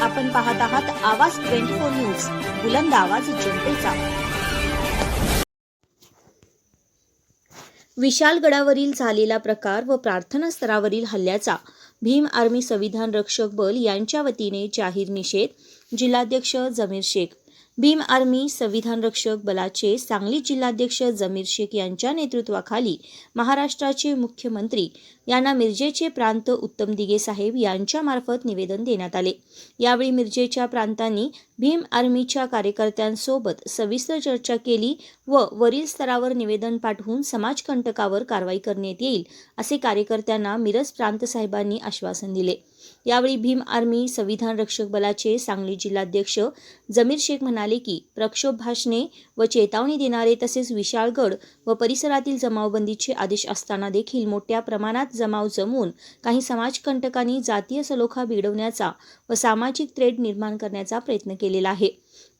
आपण पाहत आहात आवाज ट्वेंटी फोर न्यूज बुलंद आवाज जनतेचा. विशालगडावरील झालेला प्रकार व प्रार्थना स्तरावरील हल्ल्याचा भीम आर्मी संविधान रक्षक बल यांच्या वतीने जाहीर निषेध जिल्हाध्यक्ष जमीर शेख भीम आर्मी संविधान रक्षक बलाचे सांगली जिल्हाध्यक्ष जमीर शेख यांच्या नेतृत्वाखाली महाराष्ट्राचे मुख्यमंत्री यांना मिरजेचे प्रांत उत्तम दिगे साहेब यांच्यामार्फत निवेदन देण्यात आले. यावेळी मिरजेच्या प्रांतांनी भीम आर्मीच्या कार्यकर्त्यांसोबत सविस्तर चर्चा केली व वरील स्तरावर निवेदन पाठवून समाजकंटकावर कारवाई करण्यात येईल असे कार्यकर्त्यांना मिरज प्रांत साहेबांनी आश्वासन दिले. यावेळी भीम आर्मी संविधान रक्षक बलाचे सांगली जिल्हाध्यक्ष जमीर शेख म्हणाले की प्रक्षोभ भाषणे व चेतावणी देणारे तसेच विशाळगड व परिसरातील जमावबंदीचे आदेश असताना देखील मोठ्या प्रमाणात जमाव जमवून काही समाजकंटकांनी जातीय सलोखा भिडवण्याचा व सामाजिक त्रेड निर्माण करण्याचा प्रयत्न केलेला आहे.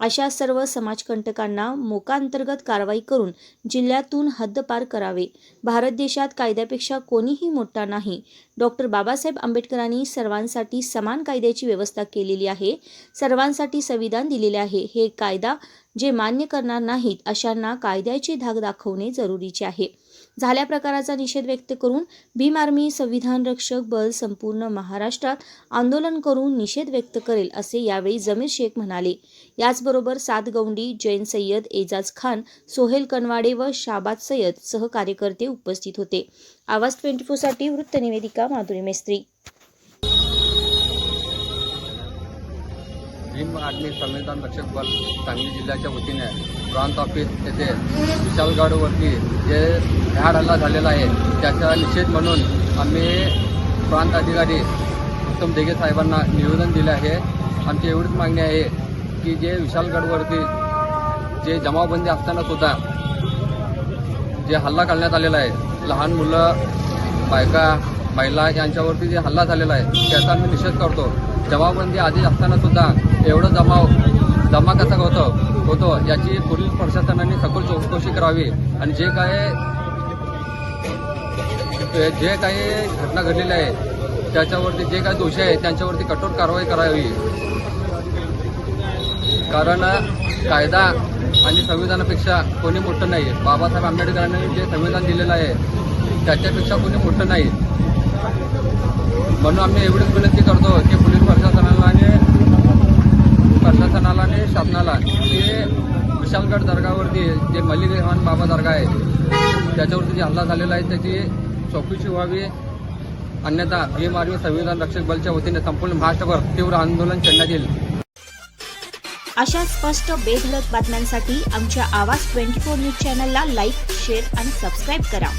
अशा सर्व समाजकंटकांना मोकांतर्गत कारवाई करून जिल्ह्यातून हद्दपार करावे. भारत देशात कायद्यापेक्षा कोणीही मोठा नाही. डॉक्टर बाबासाहेब आंबेडकरांनी सर्वांसाठी समान कायद्याची व्यवस्था केलेली आहे. सर्वांसाठी संविधान दिलेले आहे. हे कायदा जे मान्य करणार नाहीत अशांना कायद्याची धाक दाखवणे जरुरीचे आहे. झाल्या प्रकाराचा निषेध व्यक्त करून भीम आर्मी संविधान रक्षक बल संपूर्ण महाराष्ट्रात आंदोलन करून निषेध व्यक्त करेल असे यावेळी जमीर शेख म्हणाले. याचबरोबर सात गौंडी जैन सय्यद एजाज खान सोहेल कनवाडे व शाबाद सय्यद सह कार्यकर्ते उपस्थित होते. आवाज ट्वेंटी फोरसाठी वृत्तनिवेदिका माधुरी मेस्त्री. आर्मी संविधान रक्षक बल सांगली जिल्ह्याच्या वतीने प्रांत ऑफिस येथे विशालगडवरती जे भ्याड हल्ला झालेला आहे त्याचा निषेध म्हणून आम्ही प्रांत अधिकारी उत्तम देगे साहेबांना निवेदन दिले आहे. आमची एवढीच मागणी आहे की जे विशालगडवरती जे जमावबंदी असताना सुद्धा जे हल्ला करण्यात आलेला आहे लहान मुलं बायका महिला यांच्यावरती जे हल्ला झालेला आहे त्याचा आम्ही निषेध करतो. जमावबंदी आधी असताना सुद्धा एवढं जमाव जमा कसा होतो होतो याची पोलीस प्रशासनाने सखोल चौकशी करावी. आणि जे काय जे काही घटना घडलेल्या आहे त्याच्यावरती जे काही दोषी आहेत त्यांच्यावरती कठोर कारवाई करावी. कारण कायदा आणि संविधानापेक्षा कोणी मोठं नाही. बाबासाहेब आंबेडकरांनी जे संविधान दिलेलं आहे त्याच्यापेक्षा कोणी मोठं नाही. म्हणून आम्ही एवढीच विनंती करतो की पोलीस प्रशासनाला आणि प्रशासनाला आणि शासनाला की विशालगड दर्गावरती जे मलिक रेहमान बाबा दर्गा आहे त्याच्यावरती जे हल्ला झालेला आहे त्याची चौकशी व्हावी. अन्यथा भीम आर्मी संविधान रक्षक बलच्या वतीने संपूर्ण महाराष्ट्रभर तीव्र आंदोलन छेडण्यात येईल. अशा स्पष्ट बेधडक बातम्यांसाठी आमच्या आवाज ट्वेंटी फोर न्यूज चॅनलला लाईक शेअर आणि सबस्क्राईब करा.